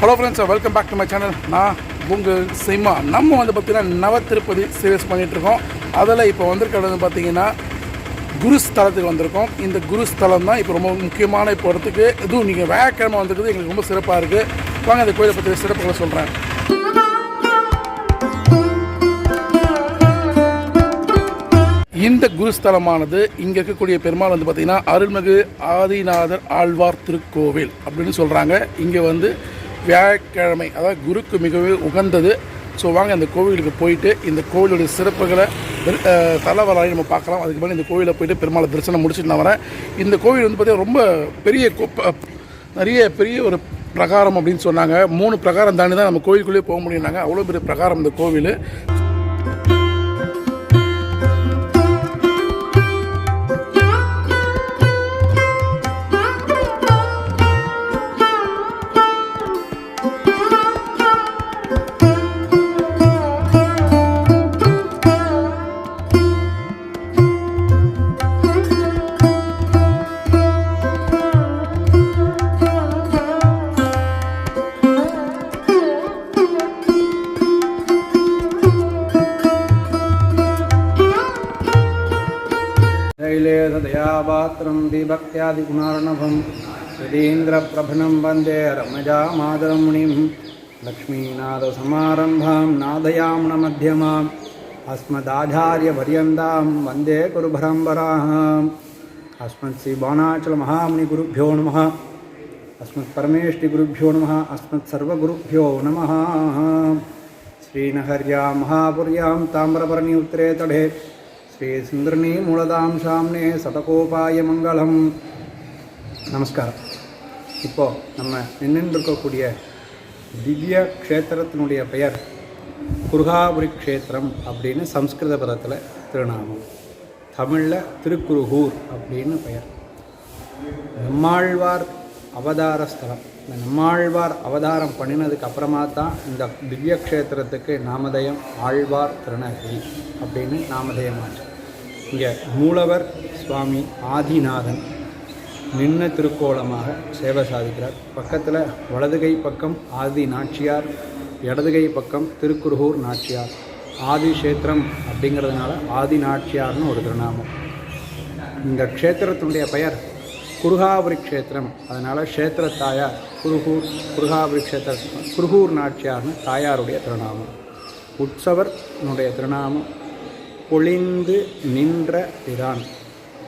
Hello friends welcome back to my channel நான் உங்கள் சிம்மா. நம்ம வந்து பார்த்திங்கன்னா நவ திருப்பதி சீரியஸ் பண்ணிகிட்ருக்கோம் அதில் இப்போ வந்திருக்கிறது வந்து குரு குருஸ்தலத்துக்கு வந்திருக்கோம். இந்த குருஸ்தலம் தான் இப்போ ரொம்ப முக்கியமான இப்போ இடத்துக்கு. இதுவும் நீங்கள் வேக்கிழமை வந்திருக்குது எங்களுக்கு ரொம்ப சிறப்பாக இருக்குது வாங்க இந்த கோயிலை பற்றி சிறப்புகளை சொல்கிறேன் இந்த குருஸ்தலமானது இங்கே இருக்கக்கூடிய பெருமாள் வந்து பார்த்திங்கன்னா அருள்மிகு ஆதிநாதர் ஆழ்வார் திருக்கோவில் அப்படின்னு சொல்கிறாங்க இங்கே வந்து வியாழக்கிழமை அதாவது குருக்கு மிகவும் உகந்தது. ஸோ வாங்க அந்த கோவிலுக்கு போயிட்டு இந்த கோவிலுடைய சிறப்புகளை தலைவராய் நம்ம பார்க்கலாம். அதுக்கு மேலே இந்த கோவிலில் போயிட்டு பெருமாளை தரிசனம் முடிச்சுட்டு நான் வரேன். இந்த கோவில் வந்து பார்த்திங்கன்னா ரொம்ப பெரிய நிறைய பெரிய ஒரு பிரகாரம் அப்படின்னு சொன்னாங்க. மூணு பிரகாரம் தாண்டி தான் நம்ம கோவிலுக்குள்ளேயே போக முடியும்னாங்க. அவ்வளோ பெரிய பிரகாரம் இந்த கோவில். दिभक्त्यादिगुणार्णवं यदीन्द्रप्रभनं वंदे रमजामादरं मुनिं लक्ष्मीनाथसमारम्भां नादयाम्नमध्यमाम्। अस्मदाचार्यपर्यन्तां वंदे गुरुपरम्पराम् अस्मत्श्रीबाणाचलमहामुनिगुरुभ्यो नमः। अस्मत्परमेष्टिगुरुभ्यो नमः। अस्मत्सर्वगुरुभ्यो नमः। श्रीनहर्या महापुर्यां ताम्रपर्णि उत्तरे तडे ஸ்ரீசுந்தரணி மூலதாம் சாம்னே சதகோபாய மங்களம் நமஸ்காரம் இப்போது நம்ம நின்றுருக்கக்கூடிய திவ்ய க்ஷேத்திரத்தினுடைய பெயர் குருகாபுரி க்ஷேத்திரம் அப்படின்னு சம்ஸ்கிருத பதத்தில் திருநாமம். தமிழில் திருக்குருகூர் அப்படின்னு பெயர். நம்மாழ்வார் அவதார ஸ்தலம். இந்த நம்மாழ்வார் அவதாரம் பண்ணினதுக்கு அப்புறமா தான் இந்த திவ்ய க்ஷேத்திரத்துக்கு நாமதயம் ஆழ்வார் திருநகரி அப்படின்னு நாமதயம் ஆச்சு. இங்கே மூலவர் சுவாமி ஆதிநாதன் நின்ன திருக்கோலமாக சேவை சாதிக்கிறார். பக்கத்தில் வலதுகை பக்கம் ஆதி நாச்சியார் இடதுகை பக்கம் திருக்குருகூர் நாச்சியார். ஆதி கஷேத்திரம் அப்படிங்கிறதுனால ஆதி நாச்சியார்னு ஒரு திருநாமம். இந்த க்ஷேத்திரத்தினுடைய பெயர் குருகாபுரி க்ஷேத்திரம். அதனால் க்ஷேத்திர தாயார் குருகூர் குருகாபுரி க்ஷேத்திர குருகூர் நாச்சியார்னு தாயாருடைய திருநாமம். உற்சவர்னுடைய திருநாமம் பொழிந்து நின்ற பிரான்.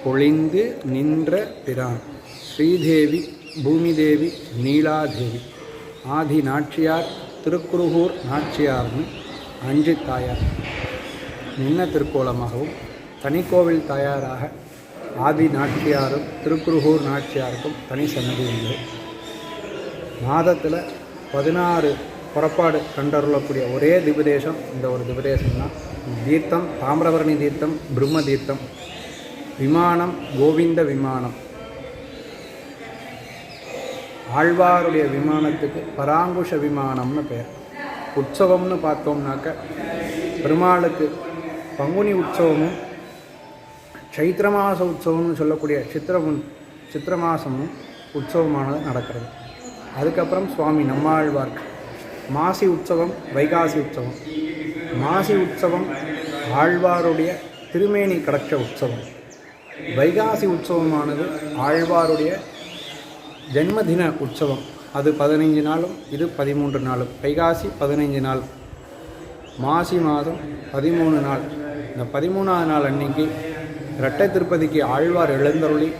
பொழிந்து நின்ற பிரான். ஸ்ரீதேவி பூமிதேவி நீலாதேவி. ஆதி நாச்சியார் திருக்குருகூர் நாச்சியார்னு அஞ்சு தாயார். நின்ன திருக்கோலமாகவும் தனிக்கோவில் தாயாராக ஆதி நாச்சியாரும் திருக்குருகூர் நாச்சியாருக்கும் தனி சன்னதி உண்டு. மாதத்தில் பதினாறு புறப்பாடு கண்டருளக்கூடிய ஒரே திபதேசம் இந்த ஒரு திபதேசம் தான் தீர்த்தம் தாமிரபரணி தீர்த்தம் பிரம்ம தீர்த்தம். விமானம் கோவிந்த விமானம். ஆழ்வாருடைய விமானத்துக்கு பராங்குஷ விமானம்னு பெயர் உற்சவம்னு பார்த்தோம்னாக்க பெருமாளுக்கு பங்குனி உற்சவமும் சைத்திர மாச உற்சவம்னு சொல்லக்கூடிய சித்திரமும் சித்திர மாதமும் உற்சவமானது நடக்கிறது. அதுக்கப்புறம் சுவாமி நம்மாழ்வார். மாசி உற்சவம் வைகாசி உற்சவம். மாசி உற்சவம் ஆழ்வாருடைய திருமேனி கடற்ற உற்சவம். வைகாசி உற்சவமானது ஆழ்வாருடைய ஜென்மதின உற்சவம். அது பதினைஞ்சு நாளும் இது பதிமூன்று நாளும். வைகாசி பதினைஞ்சு நாள் மாசி மாதம் பதிமூணு நாள். இந்த பதிமூணாவது நாள் அன்னைக்கு இரட்டை திருப்பதிக்கு ஆழ்வார் எழுந்தருளி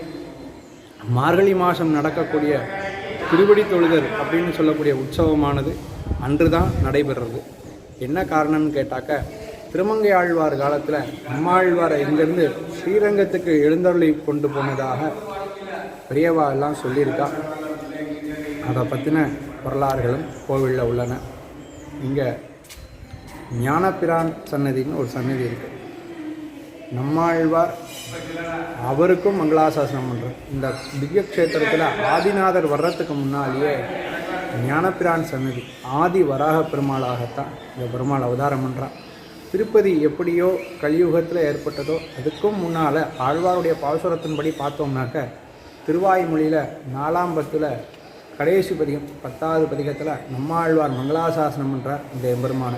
மார்கழி மாதம் நடக்கக்கூடிய திருவடி தொழுதல் அப்படின்னு சொல்லக்கூடிய உற்சவமானது அன்று தான் நடைபெறுறது. என்ன காரணம்னு கேட்டாக்க திருமங்கை ஆழ்வார் காலத்தில் நம்மாழ்வாரை இங்கேருந்து ஸ்ரீரங்கத்துக்கு எழுந்தருளி கொண்டு போனதாக பெரியவா எல்லாம் சொல்லியிருக்கா. அதை பற்றின வரலாறுகளும் கோவிலில் உள்ளன. இங்கே ஞானப்பிரான் சன்னதின்னு ஒரு சன்னதி இருக்குது நம்மாழ்வார் அவருக்கும் மங்களாசாசனம் பண்ணுறோம் இந்த திவ்ய க்ஷேத்திரத்தில் ஆதிநாதர் வர்றதுக்கு முன்னாலேயே ஞானப்பிரான் சன்னதி ஆதி வராக பெருமாளாகத்தான் இந்த பெருமாள் அவதாரம் பண்ணுறான் திருப்பதி எப்படியோ கலியுகத்தில் ஏற்பட்டதோ அதுக்கும் முன்னால் ஆழ்வாருடைய பாசுரத்தின்படி பார்த்தோம்னாக்க திருவாய்மொழியில் நாலாம் பத்தில் கடைசி பதிகம் பத்தாவது பதிகத்தில் நம்மாழ்வார் மங்களாசாசனம் பண்ணுறார் இந்த எம்பெருமான.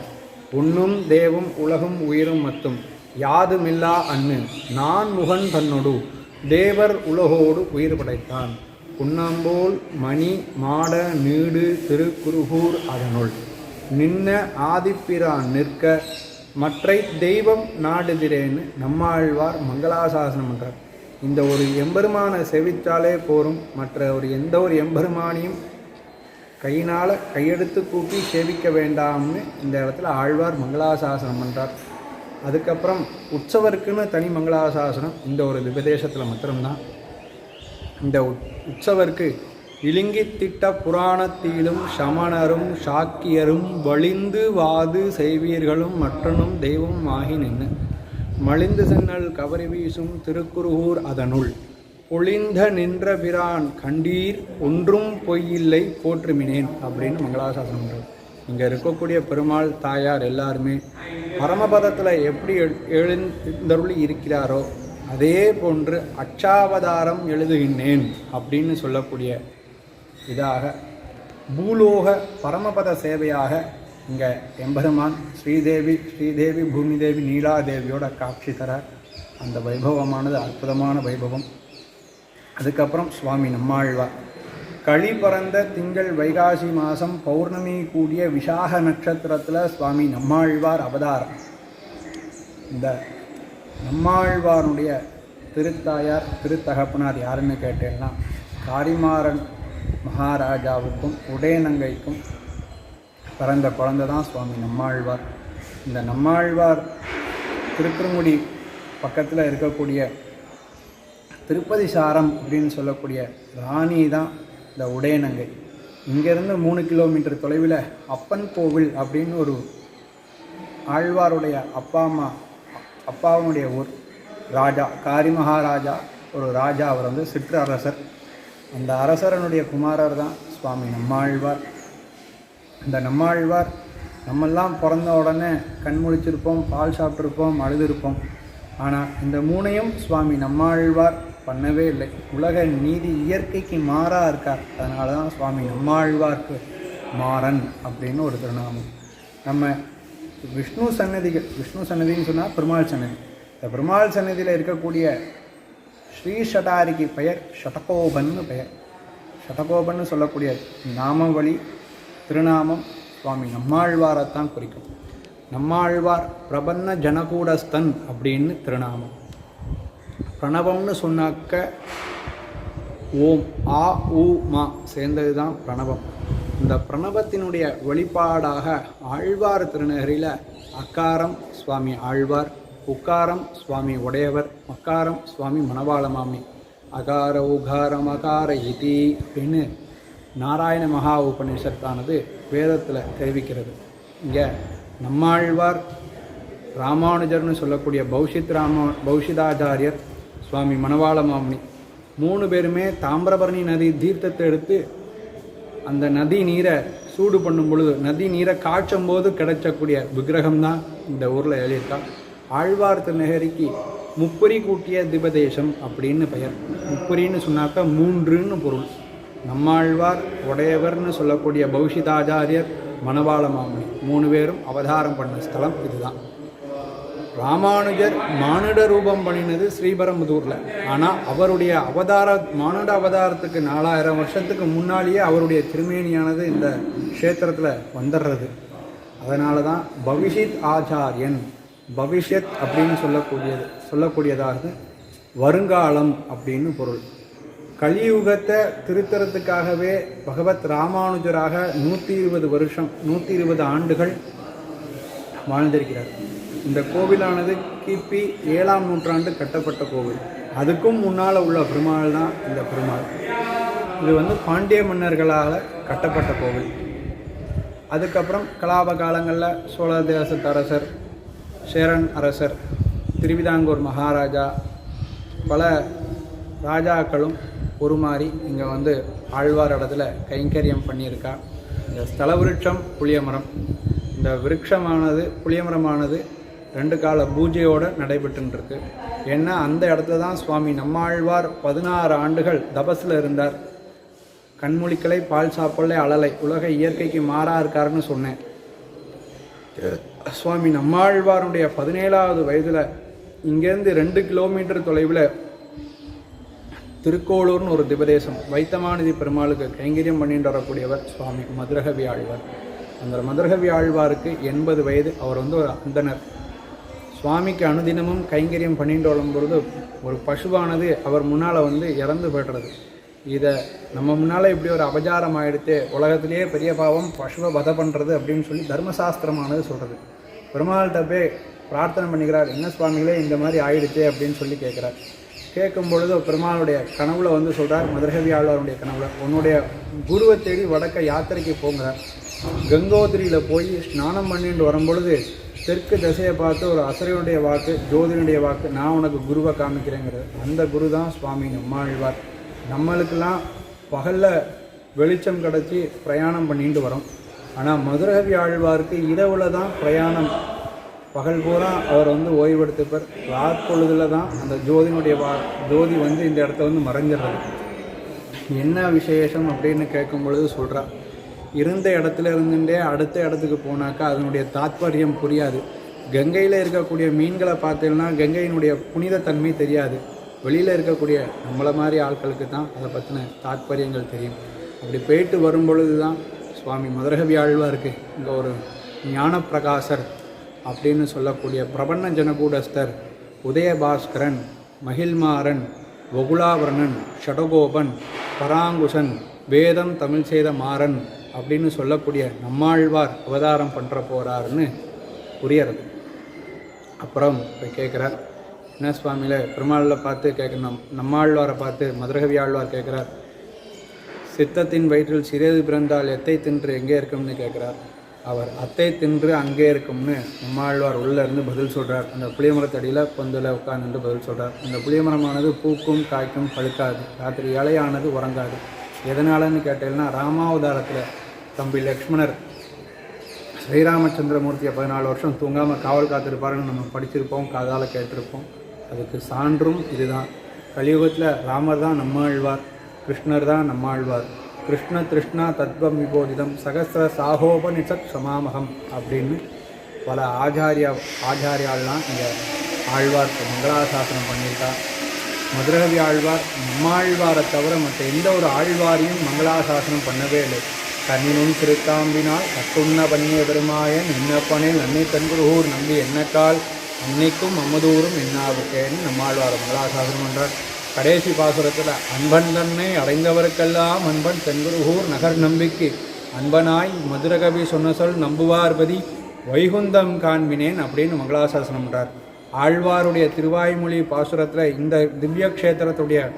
உண்ணும் தேவும் உலகும் உயிரும் மத்தும் யாதுமில்லா அன்னு நான் முகன் தன்னொடு தேவர் உலகோடு உயிர் படைத்தான். புன்னம்போல் மணி மாட நீடு திருக்குருகூர் அதனுள். நின்ன ஆதிப்பிரான் நிற்க மற்றை தெய்வம் நாடுதிரேன்னு நம்மாழ்வார் மங்களாசாசனம் என்றார். இந்த ஒரு எம்பெருமானை செவிச்சாலே போரும் மற்ற ஒரு எந்த ஒரு எம்பெருமானையும் கையினால் கையெடுத்து கூப்பி சேவிக்க வேண்டாம்னு இந்த இடத்துல ஆழ்வார் மங்களாசாசனம் பண்ணுறார் அதுக்கப்புறம் உற்சவருக்குன்னு தனி மங்களாசாசனம் இந்த ஒரு விபதேசத்தில் மாத்திரம்தான். இந்த உட்- உற்சவருக்கு இலிங்கி புராணத்திலும் சமணரும் சாக்கியரும் வலிந்து வாது செய்வீர்களும் மற்றனும் தெய்வம் ஆகி நின்று மலிந்து சென்னல் கவரி வீசும் திருக்குருகூர் அதனுள் பொழிந்த நின்ற பிரான் கண்டீர் ஒன்றும் பொய்யில்லை போற்றுமினேன் அப்படின்னு மங்களாசாசனம் பண்றார். இங்கே இருக்கக்கூடிய பெருமாள் தாயார் எல்லாருமே பரமபதத்தில் எப்படி எழு- எழுந்தருளி இருக்கிறாரோ அதே போன்று அச்சாவதாரம் எழுதுகின்றேன் அப்படின்னு சொல்லக்கூடிய இதாக பூலோக பரமபத சேவையாக இங்கே எம்பெருமான் ஸ்ரீதேவி ஸ்ரீதேவி பூமிதேவி நீலாதேவியோட காட்சி தர அந்த வைபவமானது அற்புதமான வைபவம். அதுக்கப்புறம் சுவாமி நம்மாழ்வார். களி பறந்த திங்கள் வைகாசி மாதம் பௌர்ணமி கூடிய விசாக நட்சத்திரத்தில் சுவாமி நம்மாழ்வார் அவதாரம். இந்த நம்மாழ்வாருடைய திருத்தாயார் திருத்தகப்பனார் யாருன்னு கேட்டேன்னா காரிமாறன் மகாராஜாவுக்கும் உடையநங்கைக்கும் பிறந்த குழந்தை தான் சுவாமி நம்மாழ்வார். இந்த நம்மாழ்வார் திருக்குறுங்குடி பக்கத்தில் இருக்கக்கூடிய திருப்பதி சாரம் அப்படின்னு சொல்லக்கூடிய ராணி தான் இந்த உடையநங்கை இங்கேருந்து மூணு கிலோமீட்டர் தொலைவில் அப்பன் கோவில் அப்படின்னு ஒரு ஆழ்வாருடைய அப்பா அம்மா அப்பாவுடைய ஊர் ராஜா காரி மகாராஜா ஒரு ராஜா அவர் வந்து சிற்று அரசர். அந்த அரசரனுடைய குமாரர் தான் சுவாமி நம்மாழ்வார். இந்த நம்மாழ்வார் நம்மெல்லாம் பிறந்த உடனே கண் முழிச்சிருப்போம் பால் சாப்பிட்ருப்போம் அழுதுருப்போம். ஆனால் இந்த மூணையும் சுவாமி நம்மாழ்வார் பண்ணவே இல்லை. உலக நீதி இயற்கைக்கு மாறாக இருக்கார். அதனால தான் சுவாமி நம்மாழ்வார்க்கு மாறன் அப்படின்னு ஒரு திருநாமம். நம்ம விஷ்ணு சன்னதிகள் விஷ்ணு சன்னதின்னு சொன்னால் பெருமாள் சன்னதி. இந்த பெருமாள் சன்னதியில் இருக்கக்கூடிய ஸ்ரீ ஷடாரிக்கு பெயர் ஷடகோபன்னு பெயர். ஷடகோபன்னு சொல்லக்கூடிய நாமவழி திருநாமம் சுவாமி நம்மாழ்வாரைத்தான் குறிக்கும். நம்மாழ்வார் பிரபன்ன ஜனகூடஸ்தன் அப்படின்னு திருநாமம். பிரணவம்னு சொன்னாக்க ஓம் ஆ உ மா சேர்ந்தது தான் பிரணவம். இந்த பிரணவத்தினுடைய வெளிப்பாடாக ஆழ்வார் திருநகரில் அக்காரம் சுவாமி ஆழ்வார் உக்காரம் சுவாமி உடையவர் மக்காரம் சுவாமி மணவாளமாமி அகார உகாரம் அகார இதி அப்படின்னு நாராயண மகா உபநிஷத்தானது வேதத்தில் தெரிவிக்கிறது. இங்கே நம்மாழ்வார் ராமானுஜர்னு சொல்லக்கூடிய பௌஷித் ராம பௌஷிதாச்சாரியர் சுவாமி மணவாள மாமணி மூணு பேருமே தாமிரபரணி நதி தீர்த்தத்தை எடுத்து அந்த நதி நீரை சூடு பண்ணும் பொழுது நதி நீரை காய்ச்சும் போது கிடைச்சக்கூடிய விக்கிரகம் தான் இந்த ஊரில் எழுதியிருக்கா. ஆழ்வார் திருநகரிக்கு முப்பரி கூட்டிய திபதேசம் அப்படின்னு பெயர். முப்பரின்னு சொன்னாக்கா மூன்றுன்னு பொருள். நம்மாழ்வார் உடையவர்னு சொல்லக்கூடிய பௌஷிதாச்சாரியர் மணவாள மாமணி. மூணு பேரும் அவதாரம் பண்ண ஸ்தலம் இதுதான். ராமானுஜர் மானுட ரூபம் பண்ணினது ஸ்ரீபெரம்புதூரில். ஆனால் அவருடைய அவதார மானுட அவதாரத்துக்கு நாலாயிரம் வருஷத்துக்கு முன்னாலேயே அவருடைய திருமேனியானது இந்த க்ஷேத்திரத்தில் வந்துடுறது அதனால தான் பவிஷித் ஆச்சாரியன் பவிஷ்யத் அப்படின்னு சொல்லக்கூடியது சொல்லக்கூடியதாக வருங்காலம் அப்படின்னு பொருள். கலியுகத்தை திருத்தறதுக்காகவே பகவத் ராமானுஜராக நூற்றி இருபது வருஷம் நூற்றி இருபது ஆண்டுகள் வாழ்ந்திருக்கிறார். இந்த கோவிலானது கிபி ஏழாம் நூற்றாண்டு கட்டப்பட்ட கோவில். அதுக்கும் முன்னால் உள்ள பெருமாள் தான் இந்த பெருமாள். இது வந்து பாண்டிய மன்னர்களால் கட்டப்பட்ட கோவில். அதுக்கப்புறம் கலாப காலங்களில் சோழ தேசத்து அரசர் சேரன் அரசர் திருவிதாங்கூர் மகாராஜா பல ராஜாக்களும் உருமாறி இங்கே வந்து ஆழ்வார் இடத்துல கைங்கரியம் பண்ணியிருக்கா. இந்த ஸ்தல விருட்சம் புளியமரம். இந்த விருட்சமானது புளியமரமானது ரெண்டு கால பூஜையோடு நடைபெற்றுருக்கு ஏன்னா அந்த இடத்துல தான் சுவாமி நம்மாழ்வார் பதினாறு ஆண்டுகள் தபஸில் இருந்தார். கண்மொழிக்கலை பால் சாப்பிடலை அழலை உலக இயற்கைக்கு மாறா இருக்காருன்னு சொன்னேன். சுவாமி நம்மாழ்வாருடைய பதினேழாவது வயதில் இங்கேருந்து ரெண்டு கிலோமீட்டர் தொலைவில் திருக்கோளூர்னு ஒரு திபதேசம் வைத்தமாநிதி பெருமாளுக்கு கைங்கரியம் பண்ணிட்டு வரக்கூடியவர் சுவாமி மதுரகவி ஆழ்வார். அந்த மதுரகவி ஆழ்வாருக்கு எண்பது வயது அவர் வந்து ஒரு அந்தனர். சுவாமிக்கு அனுதினமும் கைங்கரியம் பண்ணிட்டு வரும்பொழுது ஒரு பசுவானது அவர் முன்னால் வந்து இறந்து போய்டுறது. இதை நம்ம முன்னால் இப்படி ஒரு அபஜாரம் ஆகிடுத்து உலகத்திலேயே பெரிய பாவம் பசுவை வதை பண்ணுறது அப்படின்னு சொல்லி தர்மசாஸ்திரமானது சொல்கிறது பெருமாள்கிட்ட போய் பிரார்த்தனை பண்ணிக்கிறார் என்ன சுவாமிகளே இந்த மாதிரி ஆயிடுச்சே அப்படின்னு சொல்லி கேட்குறார் கேட்கும் பொழுது பெருமாளுடைய கனவுல வந்து சொல்கிறார் மதுரகவி ஆழ்வாருடைய கனவுல உன்னுடைய குருவை தேடி வடக்க யாத்திரைக்கு போங்கிறார். கங்கோத்திரியில் போய் ஸ்நானம் பண்ணிட்டு வரும்பொழுது தெற்கு திசையை பார்த்து ஒரு அசரையுடைய வாக்கு ஜோதினுடைய வாக்கு நான் உனக்கு குருவை காமிக்கிறேங்கிறது. அந்த குரு தான் சுவாமி நம்மாழ்வார். நம்மளுக்கெல்லாம் பகலில் வெளிச்சம் கிடச்சி பிரயாணம் பண்ணிட்டு வரோம். ஆனால் மதுரகவி ஆழ்வாருக்கு இரவில் தான் பிரயாணம். பகல் பூரா அவர் வந்து ஓய்வெடுத்துப்பார். ராற்பொழுதில் தான் அந்த ஜோதினுடைய வா ஜோதி வந்து இந்த இடத்த வந்து மறைஞ்சிடுறது. என்ன விசேஷம் அப்படின்னு கேட்கும் பொழுது சொல்கிறா இருந்த இடத்துல இருந்துட்டே அடுத்த இடத்துக்கு போனாக்கா அதனுடைய தாத்பரியம் புரியாது. கங்கையில் இருக்கக்கூடிய மீன்களை பார்த்தீங்கன்னா கங்கையினுடைய புனிதத்தன்மை தெரியாது. வெளியில் இருக்கக்கூடிய நம்மளை மாதிரி ஆட்களுக்கு தான் அதை பற்றின தாத்பரியங்கள் தெரியும். அப்படி போயிட்டு வரும் பொழுது தான் சுவாமி மதுரகவி ஆழ்வாருக்கு இங்கே ஒரு ஞானப்பிரகாசர் அப்படின்னு சொல்லக்கூடிய பிரபன்ன ஜனகூடஸ்தர் உதயபாஸ்கரன் மகிழ்மாறன் வகுலாவரணன் ஷடகோபன் பராங்குசன் வேதம் தமிழ் செய்த மாறன் அப்படின்னு சொல்லக்கூடிய நம்மாழ்வார் அவதாரம் பண்ணுற போகிறாருன்னு புரியறது. அப்புறம் போய் கேட்குறார் என்ன சுவாமியில் பெருமாளில் பார்த்து கேட்க நம் நம்மாழ்வாரை பார்த்து மதுரகவி ஆழ்வார் கேட்குறார் சித்தத்தின் வயிற்றில் சிறிது பிறந்தால் எத்தை தின்று எங்கே இருக்கும்னு கேட்குறார் அவர் அத்தை தின்று அங்கே இருக்கும்னு நம்மாழ்வார் உள்ளே இருந்து பதில் சொல்கிறார் அந்த புளியமரத்தடியில் பொந்தில் உட்கார்ந்து பதில் சொல்கிறார் அந்த புளியமரமானது பூக்கும் காய்க்கும் பழுக்காது. ராத்திரி இலையானது உறங்காது. எதனாலன்னு கேட்டீங்கன்னா ராமாவதாரத்தில் தம்பி லக்ஷ்மணர் ஸ்ரீராமச்சந்திரமூர்த்தியை பதினாலு வருஷம் தூங்காமல் காவல் காத்திருப்பாருன்னு நம்ம படிச்சிருப்போம் காதால் கேட்டிருப்போம். அதுக்கு சான்றும் இதுதான். கலியுகத்தில் ராமர் தான் நம்மாழ்வார் கிருஷ்ணர் தான் நம்மாழ்வார். கிருஷ்ண திருஷ்ணா தத்வம் விபோதிதம் சகசிர சாகோபனிஷத் சமாமகம் அப்படின்னு பல ஆச்சாரியா ஆச்சாரியாலாம் இங்கே ஆழ்வார் மங்களாசாசனம் பண்ணியிருக்கா. மதுரகவி ஆழ்வார் நம்மாழ்வாரை தவிர மற்ற எந்த ஒரு ஆழ்வாரையும் மங்களாசாசனம் பண்ணவே இல்லை. கண்ணினும் திருத்தாம்பினால் கட்டுண்ண பண்ணிய பெருமாயன் இன்னப்பனே நன்னை தன்குருகூர் நம்பி என்னக்கால் அன்னைக்கும் அம்மதூரும் என்னாவுக்கேன்னு நம்மாழ்வார் மங்களாசாசனம் பண்ணுறார் கடைசி பாசுரத்தில் அன்பன் தன்னை அடைந்தவருக்கெல்லாம் அன்பன் தென்குருகூர் நகர் நம்பிக்கை. அன்பனாய் மதுரகவி சொன்ன சொல் நம்புவார்பதி வைகுந்தம் காண்பினேன் அப்படின்னு மங்களாசாசனம் பண்ணுறார் ஆழ்வாருடைய திருவாய்மொழி பாசுரத்தில் இந்த திவ்ய க்ஷேத்திரத்துடைய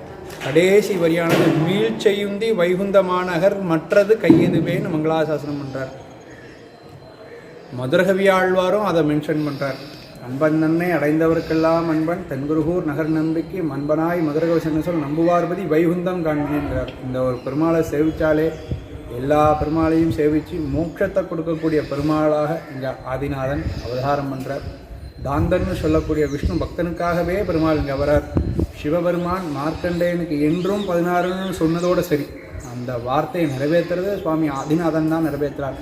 கடைசி வரியானது மீழ்ச்செயுந்தி வைகுந்தமானகர் மற்றது கையெதுவேன்னு மங்களாசாசனம் பண்ணுறார் மதுரகவி ஆழ்வாரும் அதை மென்ஷன் பண்ணுறார் அன்பன் நன்னை அடைந்தவருக்கெல்லாம் அன்பன் தென்குருகூர் நகர் நம்பிக்கை மண்பனாய் மதுரகவி சொல் நம்புவார்பதி வைகுந்தம் காண்கின்றார். இந்த ஒரு பெருமாளை சேவித்தாலே எல்லா பெருமாளையும் சேவித்து மோட்சத்தை கொடுக்கக்கூடிய பெருமாளாக இங்கே ஆதிநாதன் அவதாரம் பண்ணுறார் தாந்தன்னு சொல்லக்கூடிய விஷ்ணு பக்தனுக்காகவே பெருமாள் இங்கே வரார். சிவபெருமான் மார்க்கண்டேயனுக்கு என்றும் பதினாறுன்னு சொன்னதோடு சரி. அந்த வார்த்தையை நிறைவேற்றுறது சுவாமி ஆதிநாதன் தான் நிறைவேற்றுறார்.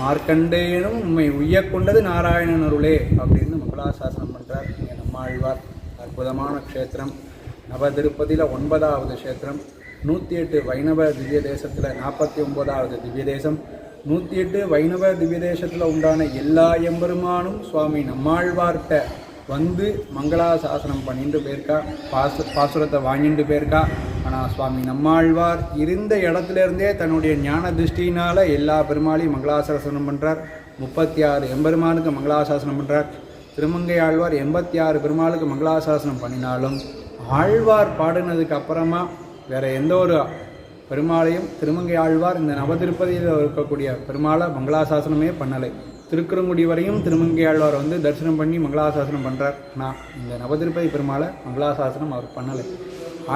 மார்க்கண்டேயனும் உண்மை உய்யக் கொண்டது நாராயணன் அருளே அப்படின்னு மங்களாசாசனம் பண்ணுறார் இங்கே நம்மாழ்வார். அற்புதமான க்ஷேத்திரம். நவ திருப்பதியில் ஒன்பதாவது க்ஷேத்திரம். நூற்றி எட்டு வைணவ திவ்ய தேசத்தில் நாற்பத்தி ஒன்பதாவது திவ்ய தேசம் நூற்றி எட்டு வைணவ திவ்யதேசத்தில் உண்டான எல்லா எம்பெருமானும் சுவாமி நம்மாழ்வார்கிட்ட வந்து மங்களா சாசனம் பண்ணிட்டு போயிருக்கா. பாசு பாசுரத்தை வாங்கிட்டு போயிருக்கா. ஆனால் சுவாமி நம்மாழ்வார் இருந்த இடத்துல இருந்தே தன்னுடைய ஞான திருஷ்டினால் எல்லா பெருமாளையும் மங்களாசாசனம் பண்ணுறார் முப்பத்தி ஆறு எம்பெருமானுக்கு மங்களாசாசனம் பண்ணுறார் திருமங்கை ஆழ்வார் எண்பத்தி ஆறு பெருமாளுக்கு மங்களாசாசனம் பண்ணினாலும் ஆழ்வார் பாடினதுக்கு அப்புறமா வேற எந்த ஒரு பெருமாளையும் திருமங்கை ஆழ்வார் இந்த நவதிருப்பதியில் இருக்கக்கூடிய பெருமாளை மங்களாசாசனமே பண்ணலை. திருக்குறங்குடி வரையும் திருமங்கை ஆழ்வார் வந்து தரிசனம் பண்ணி மங்களாசாசனம் பண்ணுறார் ஆனால் இந்த நவதிருப்பதி பெருமாளை மங்களாசாசனம் அவர் பண்ணலை.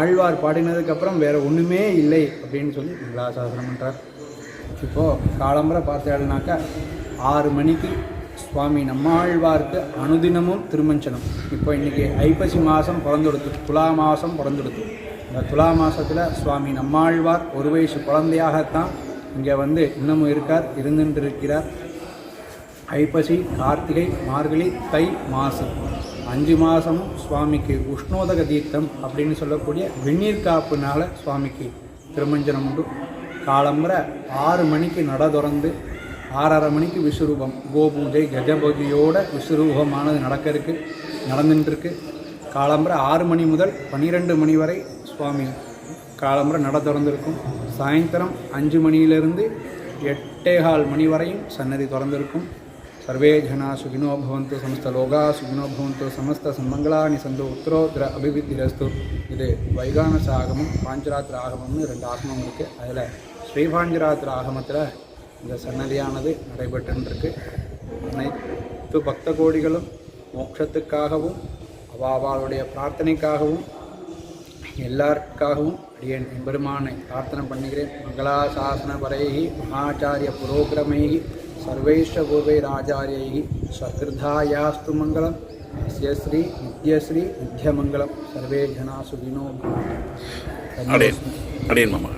ஆழ்வார் பாடினதுக்கப்புறம் வேறு ஒன்றுமே இல்லை அப்படின்னு சொல்லி மங்களாசாசனம் பண்ணுறார் இப்போது காலம்பரை பார்த்தேன்னாக்கா ஆறு மணிக்கு சுவாமி நம்மாழ்வார்க்கு அனுதினமும் திருமஞ்சனம். இப்போ இன்றைக்கி ஐப்பசி மாதம் பிறந்துடுத்து துலா மாதம் பிறந்துடுத்து. இந்த துலா மாதத்தில் சுவாமி நம்மாழ்வார் ஒரு வயசு குழந்தையாகத்தான் இங்கே வந்து இன்னமும் இருக்கார் இருந்துட்டு இருக்கிறார் ஐப்பசி கார்த்திகை மார்கழி தை மாதம் அஞ்சு மாதமும் சுவாமிக்கு உஷ்ணோதக தீர்த்தம் அப்படின்னு சொல்லக்கூடிய வெந்நீர் காப்புனால் சுவாமிக்கு திருமஞ்சனம் உண்டு. காலம்புற ஆறு மணிக்கு நட திறந்து ஆறரை மணிக்கு விஸ்வரூபம். கோபூஜை கஜபூஜையோட விஸ்வரூபமானது நடக்க இருக்குது நடந்துட்டு காலம்புற ஆறு மணி முதல் பன்னிரெண்டு மணி வரை சுவாமி காலம்புரை நட திறந்திருக்கும். சாயந்தரம் அஞ்சு மணியிலிருந்து எட்டேகால் மணி வரையும் சன்னதி திறந்திருக்கும். சர்வே ஜனா சுகினோ பவந்து சமஸ்த லோகா சுகினோ பவந்து சமஸ்த சன்மங்களானி சந்து உத்தரோத்திர அபிவிருத்திரஸ்து இது வைகானச ஆகமம் பாஞ்சராத்திர ஆகமம்னு ரெண்டு ஆகமம் இருக்குது அதில் ஸ்ரீபாஞ்சராத்திர ஆகமத்தில் இந்த சன்னதியானது நடைபெற்றுருக்கு அனைத்து பக்த கோடிகளும் மோட்சத்துக்காகவும் அவாவாளுடைய பிரார்த்தனைக்காகவும் எல்லாருக்காகவும் அடியேன் எம்பெருமானை பிரார்த்தனை பண்ணுகிறேன். மங்களாசாசன வரையி மகாச்சாரிய புரோகிரமைகி சர்வைஷ்ட பூர்வைராச்சாரியைகி சகிருதாயாஸ்து மங்களம் அஸ்ய ஸ்ரீ நித்யஸ்ரீ நித்யமங்கலம் சர்வே ஜனா சுகினோ அடேன் அடேன் மாமா.